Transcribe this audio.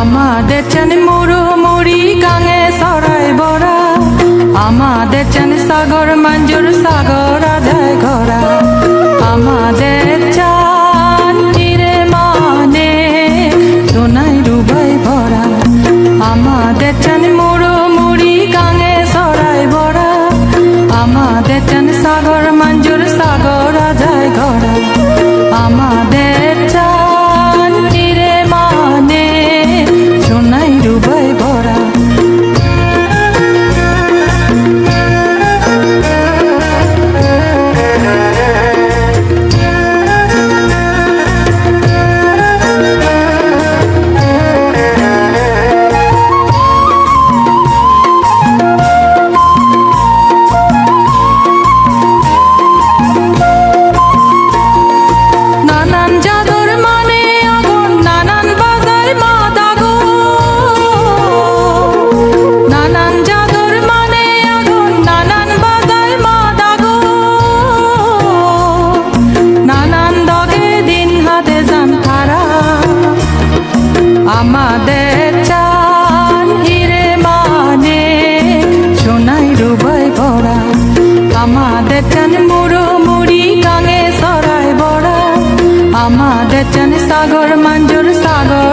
আমাদের চান মুড়ো মুড়ি গাঙে সরাই বড়া আমাদের চান সাগর, মঞ্জুর সাগর, আধায় ঘোরা। আমাদের চান তীরে মানে সোনাই রুবাই ভরা। আমাদের চান মুড়ো মুড়ি গাঙে সরাই বড়া আমাদের চান সাগর, মঞ্জুর সাগর, আধায় ঘোরা। আমাদের চান মুড়ি গাঙে সরাই বড়া। আমা চান সাগর মঞ্জুর সাগর।